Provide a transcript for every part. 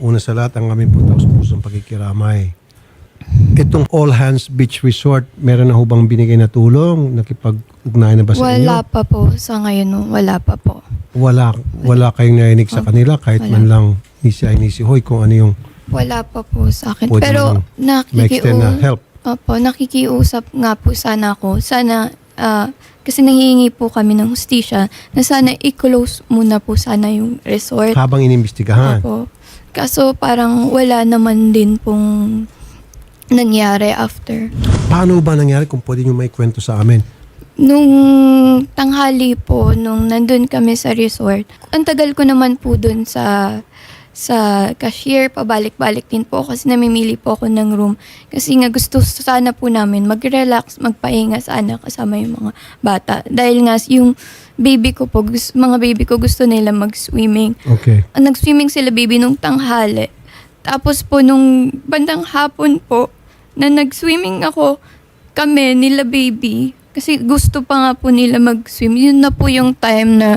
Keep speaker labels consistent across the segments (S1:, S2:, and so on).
S1: una sa lahat ang aming po taos-pusong pakikiramay. Itong All Hands Beach Resort, meron na ho bang binigay na tulong? Nakipag-ugnayan na ba sa
S2: Wala
S1: inyo?
S2: pa po. Sa ngayon, wala pa po.
S1: Wala, wala kayong narinig sa kanila kahit
S2: Wala.
S1: man lang ni si ay ni si Hoy kung ano yung
S2: Wala pa po sa akin.
S1: Pwede
S2: Pero
S1: naman ma-extend na
S2: nakikiu-
S1: help.
S2: Opo, nakikiusap nga po sana ako. Sana, ah, kasi nangihingi po kami ng hustisya na sana i-close muna po sana yung resort.
S1: habang inimbestigahan.
S2: Opo. Kaso parang wala naman din pong nangyari after.
S1: Paano ba nangyari kung pwede nyo may kwento sa amin?
S2: Nung tanghali po, nung nandun kami sa resort, ang tagal ko naman po dun sa sa cashier, pabalik-balik din po kasi namimili po ako ng room. Kasi nga gusto sana po namin mag-relax, magpahinga sana kasama yung mga bata. Dahil nga yung baby ko po, gus- mga baby ko gusto nila mag-swimming.
S1: Okay.
S2: Ah, Nag-swimming sila baby nung tanghali. Tapos po nung bandang hapon po, na nag-swimming ako, kami, nila baby, kasi gusto pa nga po nila mag-swim. Yun na po yung time na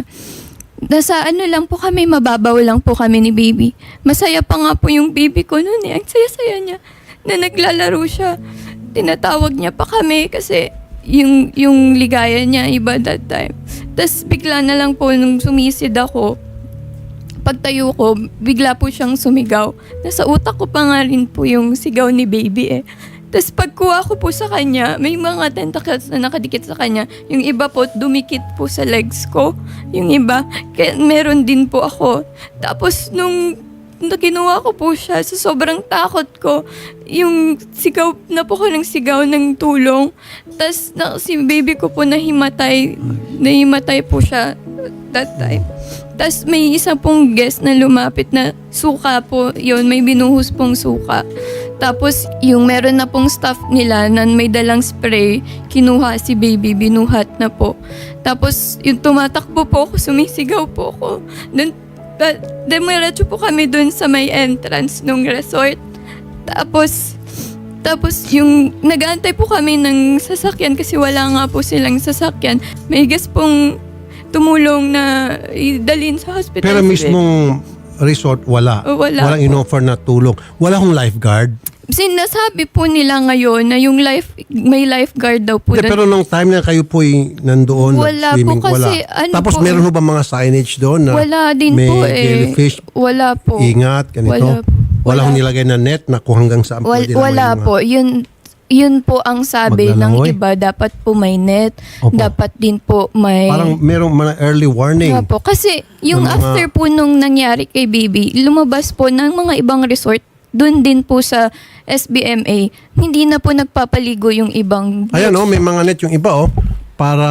S2: nasa ano lang po kami, mababaw lang po kami ni baby. Masaya pa nga po yung baby ko noon eh. Ang saya-saya niya na naglalaro siya. Tinatawag niya pa kami kasi yung, yung ligaya niya iba that time. Tapos bigla na lang po nung sumisid ako, pagtayo ko, bigla po siyang sumigaw. Nasa utak ko pa nga rin po yung sigaw ni baby eh. Tapos pagkuha ko po sa kanya, may mga tentacles na nakadikit sa kanya. Yung iba po, dumikit po sa legs ko. Yung iba, kaya meron din po ako. Tapos nung nung kinuha ko po siya, sa sobrang takot ko, yung sigaw na po ko ng sigaw ng tulong. Tapos na, si baby ko po nahimatay, nahimatay po siya that time. Tapos may isa pong guest na lumapit na suka po, yun, may binuhos pong suka. Tapos yung meron na pong staff nila na may dalang spray, kinuha si baby, binuhat na po. Tapos yung tumatakbo po ako, sumisigaw po ako. Then, da- demiretso po kami dun sa may entrance ng resort. Tapos, tapos yung nag-aantay po kami ng sasakyan kasi wala nga po silang sasakyan. May gas pong tumulong na idalin sa hospital.
S1: Pero mismong resort, wala.
S2: Wala
S1: Walang
S2: po.
S1: in-offer na tulong. Wala akong lifeguard.
S2: Sinasabi po nila ngayon na yung life, may lifeguard daw po.
S1: Hindi, pero nung time na kayo po nandoon,
S2: Wala po
S1: swimming,
S2: kasi,
S1: wala.
S2: ano
S1: Tapos
S2: po
S1: meron
S2: eh.
S1: ho ba mga signage doon na
S2: wala din
S1: may
S2: po eh.
S1: jellyfish,
S2: Wala po.
S1: ingat, ganito?
S2: Wala po.
S1: Wala,
S2: Wala.
S1: hong nilagay na net na kung hanggang saan
S2: Wal-
S1: pwede
S2: wala
S1: mga-
S2: po. Yun, yun po ang sabi ng iba. Dapat po may net.
S1: Opo.
S2: Dapat din po may...
S1: Parang merong mga early warning.
S2: Nga po. Kasi yung
S1: Ng mga-
S2: after po nung nangyari kay baby, lumabas po ng mga ibang resort doon din po sa SBMA, hindi na po nagpapaligo yung ibang
S1: Ayan oh, may mga net yung iba oh. Para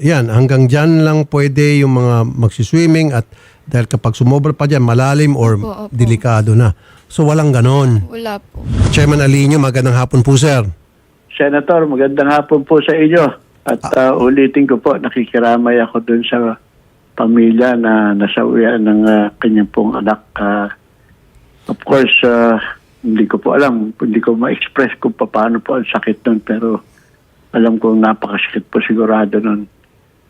S1: yan, hanggang dyan lang pwede yung mga magsiswimming at dahil kapag sumobra pa dyan, malalim or
S2: Opo, opo.
S1: delikado na. So walang ganon.
S2: Wala po.
S1: Chairman Alinio, magandang hapon po sir.
S3: Senator, magandang hapon po sa inyo. At uh, ulitin ko po, nakikiramay ako dun sa pamilya na nasawian ng uh, kanyang pong anak. Uh, of course, uh, hindi ko po alam, hindi ko ma-express kung paano po ang sakit nun, pero alam kong napakasakit po sigurado nun.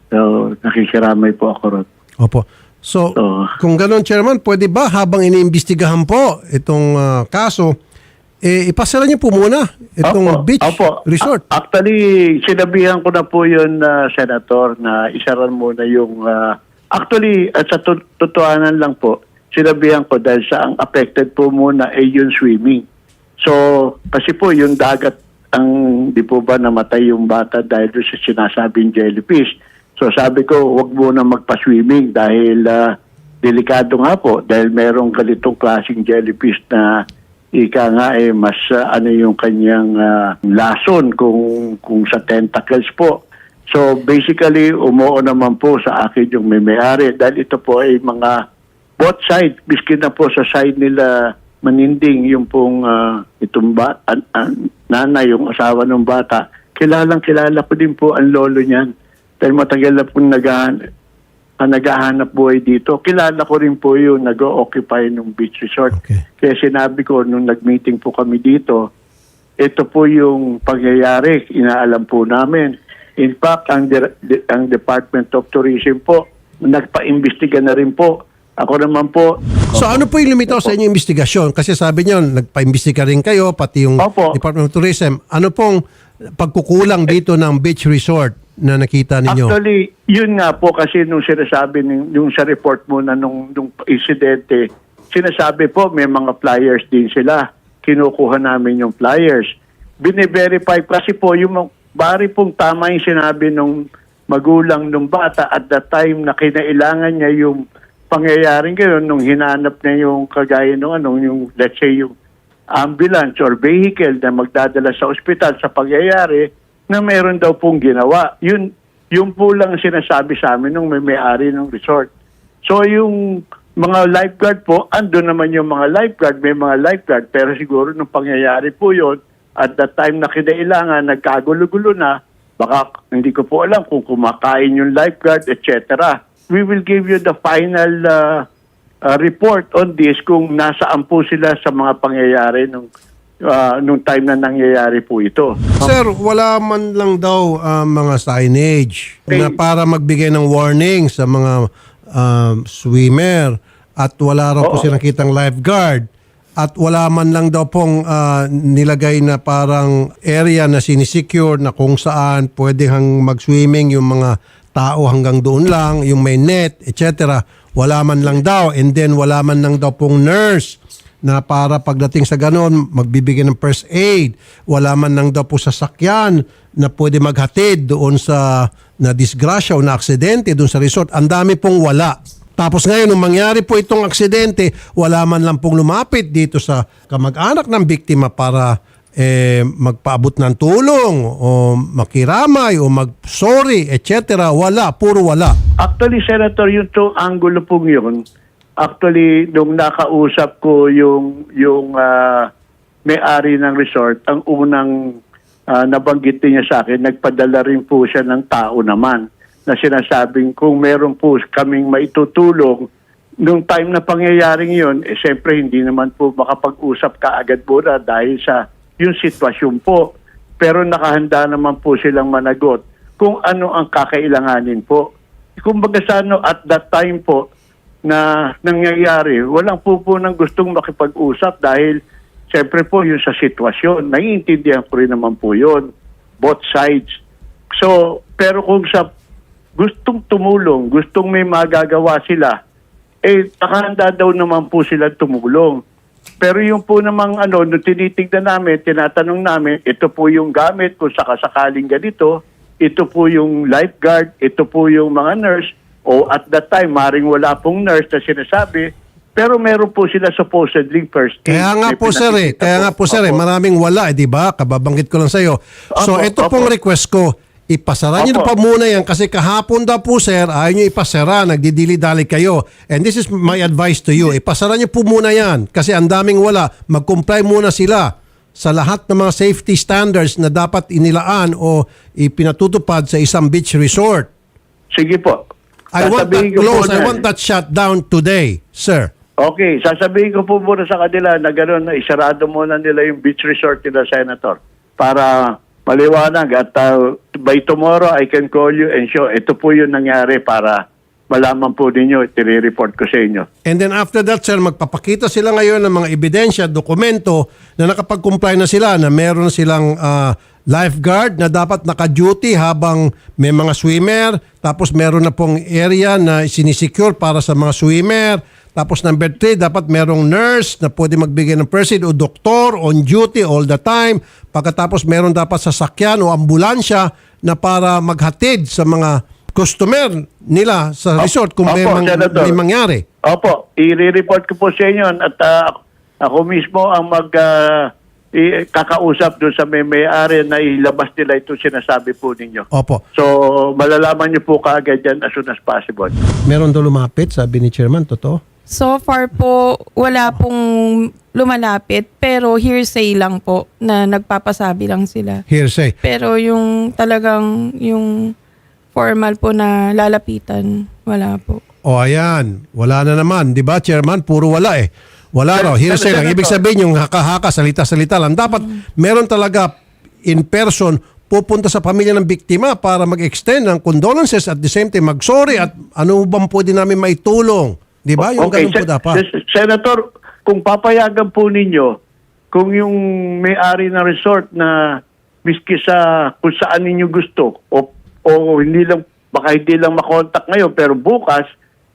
S3: So, nakikiramay po ako ron.
S1: Opo. So,
S3: Oo.
S1: kung ganon, Chairman, pwede ba habang iniimbestigahan po itong ah, kaso, eh, ipasara niyo po muna itong
S3: Opo,
S1: beach
S3: opo.
S1: resort.
S3: A- actually, sinabihan ko na po yun, uh, Senator, na isaran muna yung... uh, actually, at sa to- totohanan lang po, sinabihan ko dahil sa ang affected po muna ay yung swimming. So, kasi po yung dagat ang di po ba namatay yung bata dahil sa sinasabing jellyfish. So sabi ko, wag muna magpa-swimming dahil ah, delikado nga po dahil merong ganitong klaseng jellyfish na ika nga eh mas ah, ano yung kanyang ah, lason kung kung sa tentacles po. So basically umuo naman po sa akin yung may may-ari dahil ito po ay mga both side biskin na po sa side nila maninding yung pong ah, itong ba, an- an- nanay yung asawa ng bata kilalang kilala ko din po ang lolo niyan dahil matagal na pong naghahan ang naghahanap buhay dito. Kilala ko rin po yung nag-occupy ng beach resort.
S1: Okay.
S3: Kaya sinabi ko nung nag-meeting po kami dito, ito po yung pangyayari, inaalam po namin. In fact, ang, di- ang Department of Tourism po, nagpa-imbestiga na rin po Ako naman po.
S1: So ano po yung limitaw sa inyong investigasyon? Kasi sabi niyo, nagpa-imbestiga rin kayo, pati yung
S3: Opo.
S1: Department of Tourism. Ano pong pagkukulang dito ng beach resort na nakita ninyo?
S3: Actually, yun nga po kasi nung sinasabi ning- yung sa report muna nung, nung insidente, sinasabi po may mga flyers din sila. Kinukuha namin yung flyers. Bine-verify kasi po yung mga- bari pong tama yung sinabi nung magulang nung bata at that time na kinailangan niya yung pangyayaring gano'n nung hinanap niya yung kagaya nung ano, yung let's say yung ambulance or vehicle na magdadala sa ospital sa pangyayari na meron daw pong ginawa. Yun, yun po lang ang sinasabi sa amin nung may may-ari ng resort. So yung mga lifeguard po, ando naman yung mga lifeguard, may mga lifeguard, pero siguro nung pangyayari po yon at that time na kinailangan, nagkagulo-gulo na, baka hindi ko po alam kung kumakain yung lifeguard, etc. We will give you the final uh, uh, report on this kung nasaan po sila sa mga pangyayari nung, uh, nung time na nangyayari po ito.
S1: Sir, wala man lang daw ah, mga signage
S3: Okay.
S1: na para magbigay ng warning sa mga um, swimmer at wala raw po silang kitang lifeguard at wala man lang daw pong ah, nilagay na parang area na sinisecure na kung saan pwede hang mag-swimming yung mga tao hanggang doon lang, yung may net, etc. Wala man lang daw and then wala man lang daw pong nurse na para pagdating sa ganon, magbibigay ng first aid. Wala man lang daw po sasakyan na pwede maghatid doon sa na disgrasya o na aksidente doon sa resort. Ang dami pong wala. Tapos ngayon, nung mangyari po itong aksidente, wala man lang pong lumapit dito sa kamag-anak ng biktima para eh, magpaabot ng tulong o makiramay o mag-sorry, etc. Wala, puro wala.
S3: Actually, Senator, yung to angulo pong yun, actually, nung nakausap ko yung, yung ah, may-ari ng resort, ang unang ah, nabanggit niya sa akin, nagpadala rin po siya ng tao naman na sinasabing kung meron po kaming maitutulong nung time na pangyayaring yun, eh siyempre hindi naman po makapag-usap kaagad muna dahil sa yung sitwasyon po. Pero nakahanda naman po silang managot kung ano ang kakailanganin po. Kumbaga sa ano, at that time po na nangyayari, walang po po nang gustong makipag-usap dahil siyempre po yung sa sitwasyon, naiintindihan ko rin naman po yun, both sides. So, pero kung sa gustong tumulong, gustong may magagawa sila, eh, nakahanda daw naman po sila tumulong. Pero yung po namang ano, nung tinitignan namin, tinatanong namin, ito po yung gamit kung sakasakaling ganito, ito po yung lifeguard, ito po yung mga nurse, o at that time, maring wala pong nurse na sinasabi, pero meron po sila supposedly first aid.
S1: Kaya nga po sir eh, kaya nga po sir eh, maraming wala eh, di ba? Kababanggit ko lang sa iyo. So
S3: Opo,
S1: ito
S3: opo.
S1: pong request ko, ipasara niyo na pa muna yan kasi kahapon daw po sir, ayaw niyo ipasara, nagdidili-dali kayo. And this is my advice to you, ipasara niyo po muna yan kasi ang daming wala. Mag-comply muna sila sa lahat ng mga safety standards na dapat inilaan o ipinatutupad sa isang beach resort.
S3: Sige po.
S1: I want that
S3: Sasabihin ko po
S1: closed, I
S3: na-
S1: want that shut down today, sir.
S3: Okay, sasabihin ko po muna sa kanila na gano'n isarado muna nila yung beach resort nila, Senator, para maliwanag at uh, by tomorrow I can call you and show ito po yung nangyari para malaman po ninyo, tire-report ko sa inyo.
S1: And then after that, sir, magpapakita sila ngayon ng mga ebidensya, dokumento na nakapag-comply na sila na meron silang ah, lifeguard na dapat naka-duty habang may mga swimmer. Tapos meron na pong area na sinisecure para sa mga swimmer. Tapos number three, dapat merong nurse na pwede magbigay ng first aid o doktor on duty all the time. Pagkatapos meron dapat sasakyan o ambulansya na para maghatid sa mga customer nila sa resort kung may,
S3: Opo,
S1: mang-
S3: Senator.
S1: may mangyari.
S3: Opo, i-report ko po sa inyo at uh, ako mismo ang mag uh, i- kakausap doon sa may may-ari na ilabas nila ito sinasabi po ninyo.
S1: Opo.
S3: So, malalaman niyo po kaagad yan as soon as possible.
S1: Meron daw lumapit, sabi ni chairman, totoo?
S4: So far po, wala pong lumalapit. Pero hearsay lang po na nagpapasabi lang sila.
S1: Hearsay.
S4: Pero yung talagang yung formal po na lalapitan, wala po.
S1: O ayan, wala na naman. Di ba, chairman? Puro wala eh. Wala raw. Hearsay lang. Ibig sabihin yung haka-haka, salita-salita lang. Dapat meron talaga in person pupunta sa pamilya ng biktima para mag-extend ng condolences at the same time mag-sorry at ano bang pwede namin maitulong Di ba? Yung ganun po dapat.
S3: Sen- Senator, kung papayagan po ninyo, kung yung may-ari ng resort na miski sa kung saan ninyo gusto o, o hindi lang, baka hindi lang makontak ngayon, pero bukas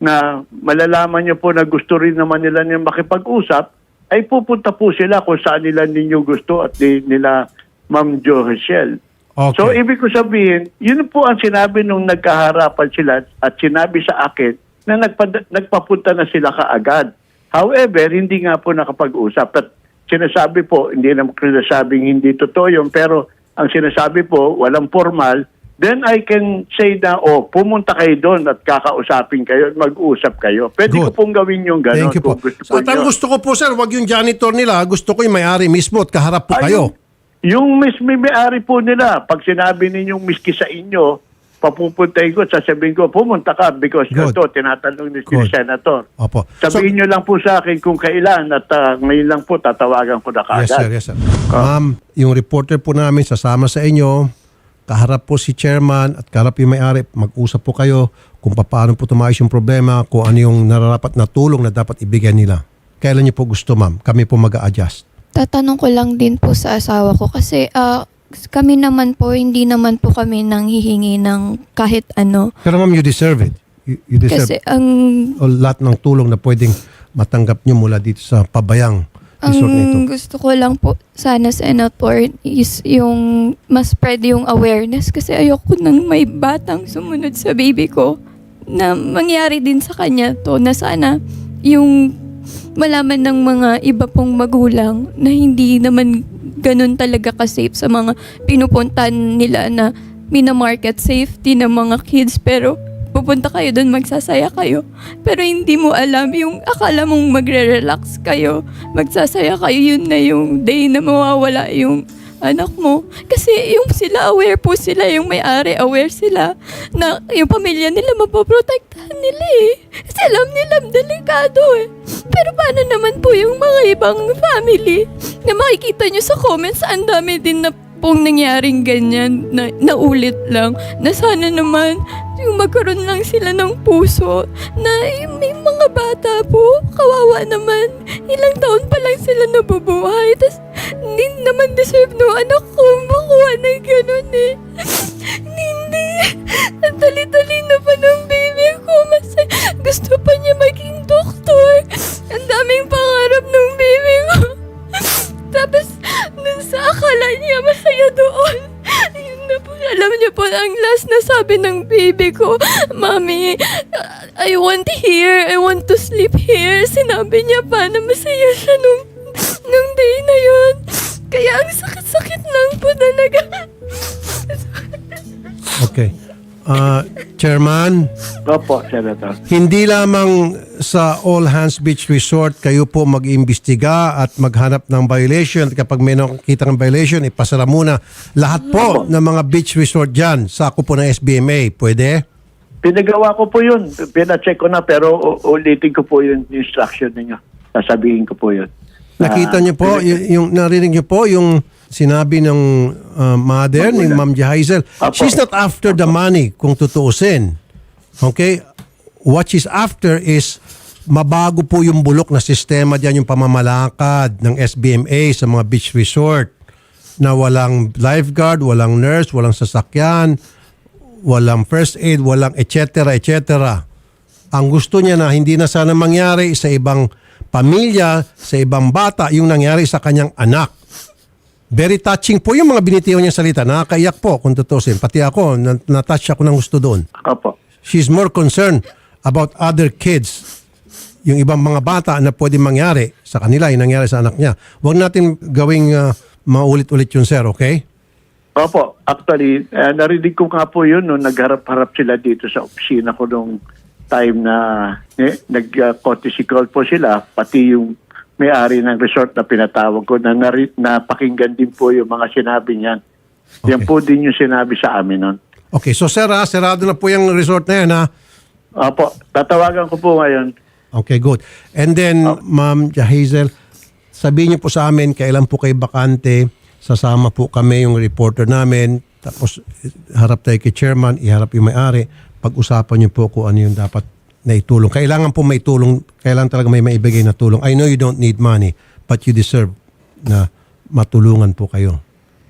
S3: na malalaman nyo po na gusto rin naman nila niya makipag-usap, ay pupunta po sila kung saan nila ninyo gusto at di, nila Ma'am Jo Rochelle.
S1: Okay.
S3: So, ibig ko sabihin, yun po ang sinabi nung nagkaharapan sila at sinabi sa akin na nagpa- nagpapunta na sila kaagad. However, hindi nga po nakapag-usap. At sinasabi po, hindi naman ko sinasabing hindi totoo yun, pero ang sinasabi po, walang formal, then I can say na, oh, pumunta kayo doon at kakausapin kayo at mag-usap kayo. Pwede ko
S1: Good.
S3: pong gawin yung gano'n.
S1: Thank you po.
S3: gusto
S1: So, at ang gusto ko po, sir, wag yung janitor nila. Gusto ko yung may-ari mismo at kaharap po
S3: Ay,
S1: kayo.
S3: Yung, yung mismo may-ari po nila, pag sinabi ninyong miski sa inyo, papupuntahin ko, sasabihin ko, pumunta ka because
S1: Good.
S3: ito, tinatanong ni
S1: Good.
S3: Senator.
S1: Opo.
S3: Sabihin nyo lang po sa akin kung kailan at ah, ngayon lang po tatawagan ko na
S1: Yes,
S3: kaagad.
S1: sir. Yes, sir. Ma'am, yung reporter po namin sasama sa inyo. Kaharap po si chairman at kaharap yung may-ari. Mag-usap po kayo kung paano po tumayos yung problema, kung ano yung nararapat na tulong na dapat ibigay nila. Kailan niyo po gusto, ma'am? Kami po mag-a-adjust.
S2: Tatanong ko lang din po sa asawa ko kasi kami naman po, hindi naman po kami nang hihingi ng kahit ano.
S1: Pero ma'am, you deserve it. You, you deserve
S2: Kasi ang
S1: o lahat ng tulong na pwedeng matanggap niyo mula dito sa pabayang resort na ito.
S2: Ang gusto ko lang po sana senator is yung mas spread yung awareness kasi ayoko nang may batang sumunod sa baby ko na mangyari din sa kanya to na sana yung malaman ng mga iba pong magulang na hindi naman ganun talaga ka-safe sa mga pinupuntan nila na minamarket safety ng mga kids pero pupunta kayo doon, magsasaya kayo. Pero hindi mo alam yung akala mong magre-relax kayo, magsasaya kayo, yun na yung day na mawawala yung anak mo. Kasi yung sila, aware po sila, yung may-ari, aware sila na yung pamilya nila mapoprotektahan nila eh. Kasi alam nila, delikado eh. Pero paano naman po yung mga ibang family na makikita nyo sa comments, ang dami din na pong nangyaring ganyan na naulit lang na sana naman yung magkaroon lang sila ng puso na yung may mga bata po kawawa naman ilang taon pa lang sila nabubuhay tas hindi naman deserve no anak ko makuha ng ganun eh hindi ang dali-dali na pa ng baby ko mas gusto pa niya maging doktor ang daming pangarap ng baby ko tapos, dun sa akala niya masaya doon. Yun na po, alam niyo po, ang last na sabi ng baby ko, Mami, I want here, I want to sleep here. Sinabi niya pa na masaya siya ang sakit-sakit lang po talaga.
S1: Okay. Ah, chairman,
S3: Opo, Senator.
S1: Hindi lamang sa All Hands Beach Resort kayo po mag-imbestiga at maghanap ng violation. At kapag may nakikita ng violation, ipasara muna. Lahat po ng mga beach resort dyan, sako po ng SBMA. Pwede?
S3: Pinagawa ko po yun. Pina-check ko na pero u- ulitin ko po yung instruction ninyo. Sasabihin ko po yun.
S1: Nakita
S3: Ah,
S1: niyo po, y- yung, narinig niyo po yung sinabi ng uh, mother ni Ma'am Jahazel.
S3: Apo.
S1: She's not after the money kung tutuusin. Okay? What she's after is mabago po yung bulok na sistema diyan yung pamamalakad ng SBMA sa mga beach resort na walang lifeguard, walang nurse, walang sasakyan, walang first aid, walang etc. etc. Ang gusto niya na hindi na sana mangyari sa ibang pamilya, sa ibang bata, yung nangyari sa kanyang anak. Very touching po yung mga binitiw niya salita. Nakakaiyak po kung tutusin. Pati ako, na- na-touch ako ng gusto doon.
S3: Opo.
S1: She's more concerned about other kids. Yung ibang mga bata na pwede mangyari sa kanila, yung nangyari sa anak niya. Huwag natin gawing uh, maulit-ulit yun, sir, okay?
S3: Opo, actually, eh, narinig ko nga po yun nung nagharap-harap sila dito sa opisina ko nung time na eh, nag-courtesy call po sila, pati yung may-ari ng resort na pinatawag ko na napakinggan din po yung mga sinabi niyan. Yan
S1: Okay.
S3: po din yung sinabi sa amin nun.
S1: Okay, so sir, ah, sarado na po yung resort na yan, ha?
S3: Opo, tatawagan ko po ngayon.
S1: Okay, good. And then, Ma'am Hazel, sabihin niyo po sa amin, kailan po kayo bakante, sasama po kami yung reporter namin, tapos eh, harap tayo kay chairman, iharap yung may-ari, pag-usapan niyo po kung ano yung dapat na itulong. Kailangan po may tulong, kailangan talaga may maibigay na tulong. I know you don't need money, but you deserve na matulungan po kayo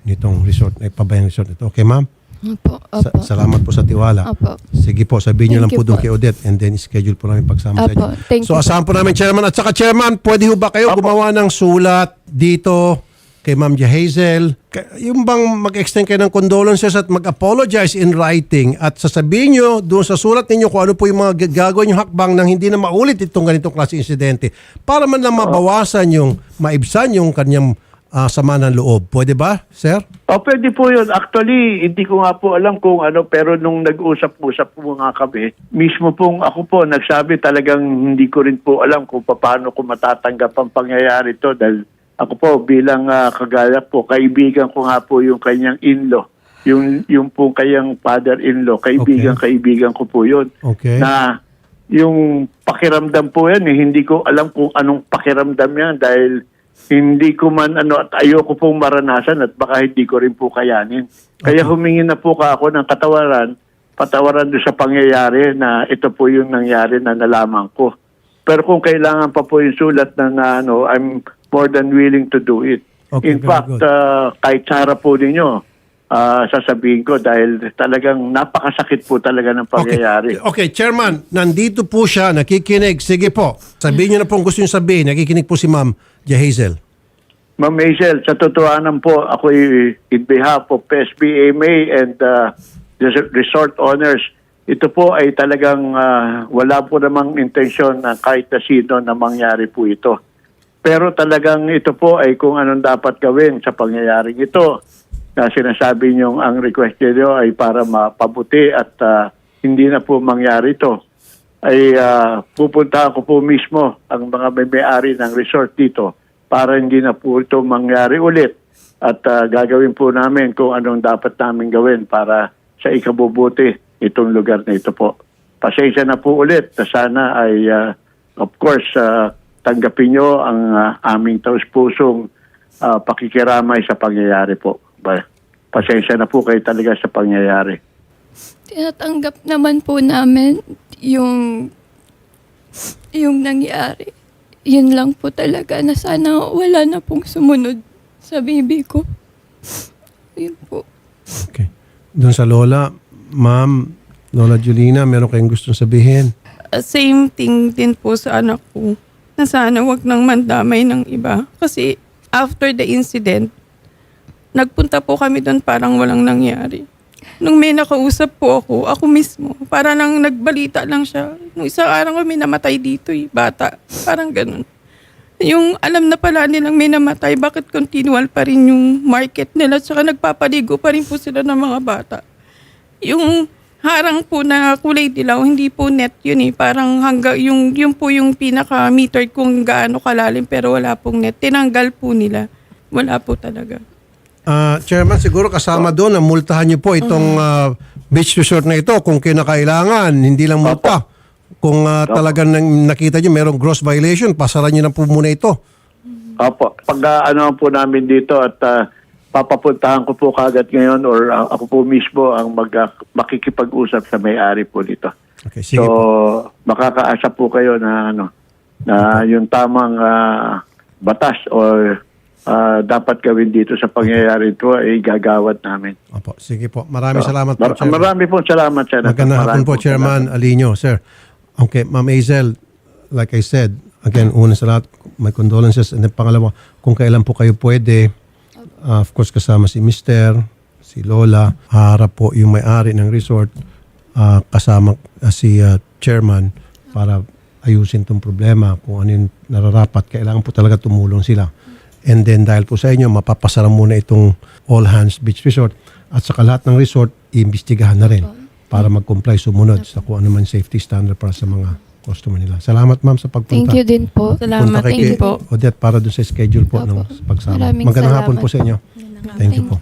S1: nitong resort, na pabayang resort ito. Okay, ma'am?
S2: Opo,
S1: Sa- salamat po sa tiwala.
S2: Opo.
S1: Sige po, sabihin niyo lang
S2: Thank
S1: po
S2: you
S1: doon
S2: po.
S1: kay Odette and then schedule po namin pagsama sa
S2: Opo,
S1: inyo.
S2: thank
S1: so
S2: you po.
S1: asahan po namin chairman at saka chairman, pwede ho ba kayo
S3: Opo.
S1: gumawa ng sulat dito kay Ma'am? Ka- Yung bang mag-extend kayo ng condolences at mag-apologize in writing at sasabihin nyo doon sa sulat ninyo kung ano po yung mga gagawin yung hakbang nang hindi na maulit itong ganitong klase insidente para man lang mabawasan yung maibsan yung kanyang ah, sama ng loob. Pwede ba, sir?
S3: O, pwede po yun. Actually, hindi ko nga po alam kung ano, pero nung nag-usap-usap po nga kami, mismo pong ako po nagsabi talagang hindi ko rin po alam kung paano ko matatanggap ang pangyayari to dahil ako po bilang uh, kagaya po, kaibigan ko nga po yung kanyang in-law. Yung, yung po kanyang father-in-law, kaibigan-kaibigan ko po yun.
S1: Okay.
S3: Na yung pakiramdam po yan, eh, hindi ko alam kung anong pakiramdam yan dahil hindi ko man ano at ayoko pong maranasan at baka hindi ko rin po kayanin. Kaya humingi na po ka ako ng katawaran, patawaran doon sa pangyayari na ito po yung nangyari na nalaman ko. Pero kung kailangan pa po yung sulat na, na ano, I'm more than willing to do it.
S1: Okay,
S3: In fact,
S1: good.
S3: uh, kahit sa harap po ninyo, ah, sasabihin ko dahil talagang napakasakit po talaga ng pangyayari.
S1: Okay. okay, Chairman, nandito po siya, nakikinig. Sige po, sabihin niyo na po ang gusto niyo sabihin. Nakikinig po si Ma'am Hazel.
S3: Ma'am Hazel, sa totohanan po, ako in behalf of PSBMA and uh, the resort owners, ito po ay talagang uh, wala po namang intensyon na kahit na sino na mangyari po ito. Pero talagang ito po ay kung anong dapat gawin sa pangyayaring ito. Na sinasabi niyong ang request niyo ay para mapabuti at uh, hindi na po mangyari ito. Ay uh, pupuntahan ko po mismo ang mga may-ari ng resort dito para hindi na po ito mangyari ulit. At uh, gagawin po namin kung anong dapat namin gawin para sa ikabubuti itong lugar na ito po. Pasensya na po ulit na sana ay uh, of course uh, tanggapin nyo ang uh, aming taus-pusong uh, pakikiramay sa pangyayari po. Ba- Pasensya na po kayo talaga sa pangyayari.
S2: Tinatanggap naman po namin yung yung nangyari. Yun lang po talaga na sana wala na pong sumunod sa baby ko. Yun po.
S1: Okay. Doon sa Lola, Ma'am, Lola Julina, meron kayong gustong sabihin?
S4: Uh, same thing din po sa anak ko na sana wag nang mandamay ng iba. Kasi after the incident, nagpunta po kami doon parang walang nangyari. Nung may nakausap po ako, ako mismo, para nang nagbalita lang siya. Nung isang araw kami namatay dito eh, bata. Parang ganun. Yung alam na pala nilang may namatay, bakit continual pa rin yung market nila? Tsaka nagpapaligo pa rin po sila ng mga bata. Yung harang po na kulay dilaw, hindi po net yun eh. Parang hangga, yung, yung po yung pinaka-meter kung gaano kalalim pero wala pong net. Tinanggal po nila. Wala po talaga.
S1: Ah, Chairman, siguro kasama doon na multahan niyo po itong ah, beach resort na ito kung kinakailangan, hindi lang multa. Kung ah, talagang nang- nakita niyo merong gross violation, pasaran niyo na po muna ito.
S3: Opo. Pag uh, ano po namin dito at uh, papapuntahan ko po kagad ngayon or uh, ako po mismo ang mag, uh, makikipag-usap sa may-ari po dito.
S1: Okay, sige
S3: so,
S1: po.
S3: makakaasa po kayo na ano na yung tamang ah, batas or ah, dapat gawin dito sa pangyayari ito ay gagawad namin.
S1: Opo, sige po. Maraming salamat po,
S3: Mar-
S1: Chairman.
S3: marami po salamat, Senator.
S1: Magandang hapon po,
S3: pong
S1: Chairman Alinio. Sir, okay, Ma'am Hazel, like I said, again, una sa lahat, my condolences. And then pangalawa, kung kailan po kayo pwede, uh, of course, kasama si Mister, si Lola, harap po yung may-ari ng resort, uh, kasama uh, si uh, Chairman para ayusin tong problema. Kung ano yung nararapat, kailangan po talaga tumulong sila. And then dahil po sa inyo, mapapasara muna itong All Hands Beach Resort. At sa lahat ng resort, iimbestigahan na rin para mag-comply sumunod sa kung ano man safety standard para sa mga customer nila. Salamat ma'am sa pagpunta.
S2: Thank you din po.
S4: Salamat.
S1: Punta
S4: you po.
S1: Odette para doon sa schedule po ng
S2: Opo.
S1: pagsama.
S2: Maraming
S1: Magandang hapon
S2: salamat.
S1: po sa inyo. Thank you po.